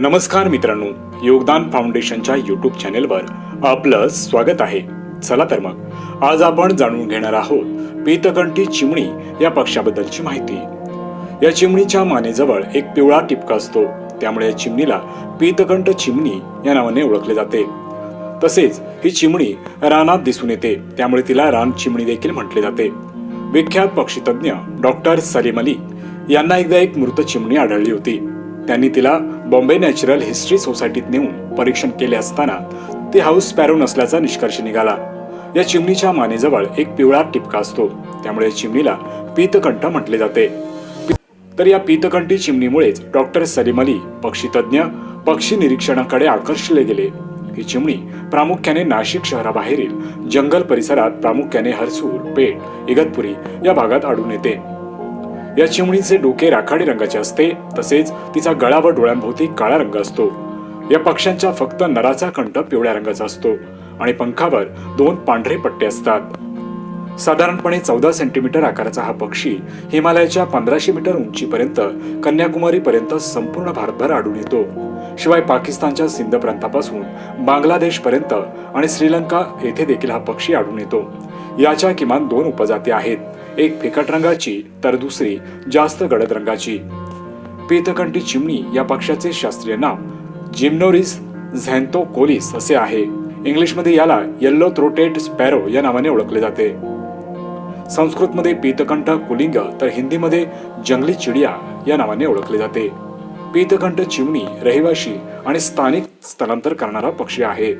नमस्कार मित्रांनो योगदान फाउंडेशनच्या युट्यूब चॅनेलवर आपलं स्वागत आहे. चला तर मग आज आपण जाणून घेणार आहोत पीतकंठी चिमणी या पक्षाबद्दलची माहिती. या चिमणीच्या मानेजवळ एक पिवळा टिपका असतो त्यामुळे या चिमणीला पीतकंठ चिमणी या नावाने ओळखले जाते. तसेच ही चिमणी रानात दिसून येते त्यामुळे तिला रान चिमणी देखील म्हटले जाते. विख्यात पक्षीतज्ञ डॉक्टर सलीम अली यांना एकदा एक मृत चिमणी आढळली होती. त्यांनी तिला बॉम्बे नॅचरल हिस्ट्री सोसायटीत नेऊन परीक्षण केले असताना ती हाऊस पॅरो नसल्याचा निष्कर्ष निघाला. या चिमणीच्या मानेजवळ एक पिवळा टिपका असतो. त्यामुळे चिमणीला पीतकंठ म्हटले जाते. तर या पीतकंठी चिमणीमुळेच डॉक्टर सलीम अली पक्षीतज्ञ पक्षी निरीक्षणाकडे आकर्षले गेले. ही चिमणी. प्रामुख्याने नाशिक शहराबाहेरील जंगल परिसरात प्रामुख्याने हरसूर पेठ इगतपुरी या भागात आढळून येते. या चिमणीचे डोके राखाडी रंगाचे असते तसेच तिचा गळा व डोळ्यांभोवती काळा रंग असतो. या पक्ष्यांच्या फक्त नराचा कंठ पिवळ्या रंगाचा असतो आणि पंखावर दोन पांढरे पट्टे असतात. साधारणपणे चौदा सेंटीमीटर आकाराचा हा पक्षी हिमालयाच्या पंधराशे मीटर उंचीपर्यंत कन्याकुमारी पर्यंत संपूर्ण भारतभर आढळून येतो. शिवाय पाकिस्तानच्या सिंध प्रांतापासून बांगलादेशपर्यंत आणि श्रीलंका येथे देखील हा पक्षी आढळून येतो. याच्या किमान दोन उपजाती आहेत. एक फिकट रंगाची तर दुसरी जास्त गडद रंगाची. पीतकंठी चिमणी या पक्षाचे शास्त्रीय नाव जिम्नोरिस झॅन्थोकोलिस असे आहे. इंग्लिशमध्ये याला येल्लो थ्रोटेड स्पॅरो या नावाने ओळखले जाते. संस्कृतमध्ये पीतकंठ कुलिंग तर हिंदीमध्ये जंगली चिडिया या नावाने ओळखले जाते. पीतकंठ चिमणी रहिवाशी आणि स्थानिक स्थलांतर करणारा पक्षी आहे.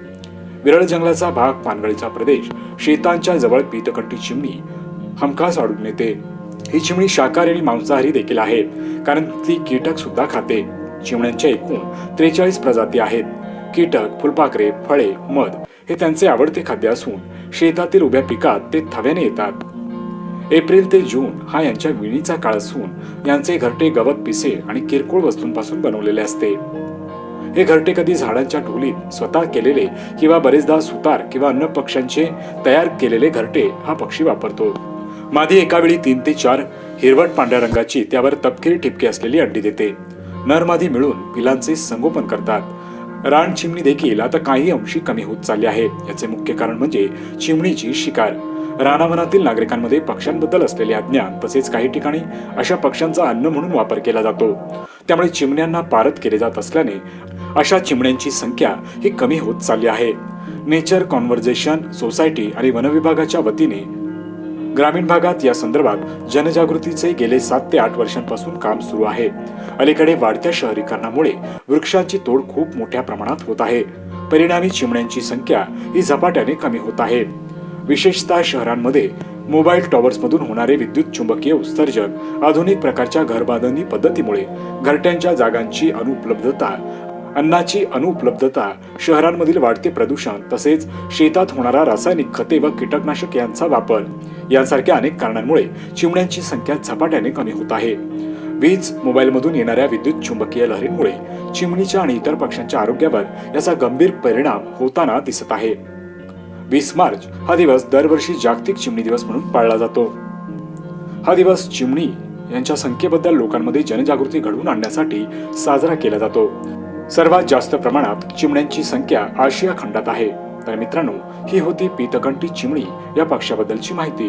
विरळ जंगलाचा भाग पानगळीचा प्रदेश शेतांच्या जवळ पीतकंठी चिमणी हमखास आढळून येते. ही चिमणी शाकाहारी आणि मांसाहारी देखील आहे कारण ती कीटक सुद्धा खाते. चिमण्यांच्या एकूण त्रेचाळीस प्रजाती आहेत. कीटक फुलपाखरे फळे मध हे त्यांचे आवडते खाद्य असून शेतातील उभ्या पिकात ते थव्याने येतात. एप्रिल ते जून हा यांच्या विणीचा काळ असून यांचे घरटे गवत पिसे आणि किरकोळ वस्तूंपासून बनवलेले असते. हे घरटे कधी झाडांच्या ढोलीत स्वतः केलेले किंवा बरेचदा सुतार किंवा अन्य पक्ष्यांचे तयार केलेले घरटे हा पक्षी वापरतो. मादी एका वेळी तीन ते चार हिरवट पांढऱ्या रंगाची त्यावर तपकिरी ठिपके असलेली अंडी देते. नर मादी मिळून पिलांचे संगोपन करतात. रान चिमणी देखील आता काही अंशी कमी होत चालली आहे. याचे मुख्य कारण म्हणजे चिमणीची शिकार. रानावनातील नागरिकांमध्ये पक्ष्यांबद्दल असलेले अज्ञान तसेच काही ठिकाणी अशा पक्ष्यांचा अन्न म्हणून वापर केला जातो. त्यामुळे चिमण्यांना पारत केले जात असल्याने अशा चिमण्यांची संख्या ही कमी होत चालली आहे. नेचर कॉन्व्हर्जेशन सोसायटी आणि वनविभागाच्या वतीने ग्रामीण भागात या संदर्भात जनजागृतीचे गेले सात ते आठ वर्षांपासून काम सुरू आहे. अलीकडे वाढत्या शहरीकरणामुळे वृक्षांची तोड खूप मोठ्या प्रमाणात होत आहे. परिणामी चिमण्यांची संख्या ही झपाट्याने कमी होत आहे. विशेषतः शहरांमध्ये मोबाईल टॉवर्समधून होणारे विद्युत चुंबकीय उत्सर्जन आधुनिक प्रकारच्या घरबांधणी पद्धतीमुळे घरट्यांच्या जागांची अनुपलब्धता अन्नाची अनुपलब्धता शहरांमधील वाढते प्रदूषण तसेच शेतात होणारा रासायनिक खते व कीटकनाशक यांचा वापर. यांसारख्या अनेक कारणांमुळे चिमण्यांची संख्या झपाट्याने कमी होत आहे. वीज मोबाईलमधून येणाऱ्या विद्युत चुंबकीय लहरींमुळे चिमणीच्या आणि इतर पक्ष्यांच्या आरोग्यावर याचा गंभीर परिणाम होताना दिसत आहे. वीस मार्च हा दिवस दरवर्षी जागतिक चिमणी दिवस म्हणून पाळला जातो. हा दिवस चिमणी यांच्या संख्येबद्दल लोकांमध्ये जनजागृती घडवून आणण्यासाठी साजरा केला जातो. सर्वात जास्त प्रमाणात चिमण्यांची संख्या आशिया खंडात आहे. तर मित्रांनो ही होती पीतकंठी चिमणी या पक्षाबद्दलची माहिती.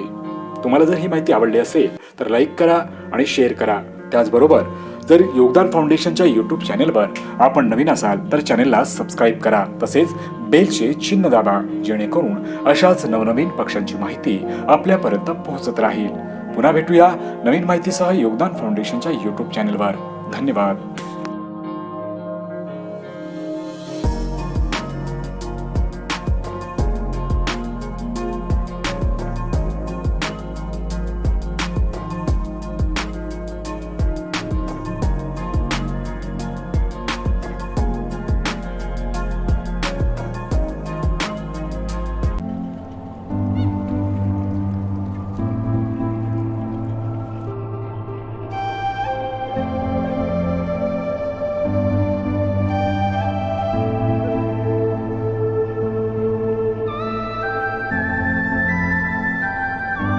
तुम्हाला जर ही माहिती आवडली असेल तर लाईक करा आणि शेअर करा. त्याचबरोबर जर योगदान फाउंडेशनच्या यूट्यूब चॅनेलवर आपण नवीन असाल तर चॅनेलला सबस्क्राईब करा. तसेच बेलचे चिन्ह दाबा जेणेकरून अशाच नवनवीन पक्षांची माहिती आपल्यापर्यंत पोहोचत राहील. पुन्हा भेटूया नवीन माहितीसह योगदान फाउंडेशनच्या यूट्यूब चॅनेलवर. धन्यवाद.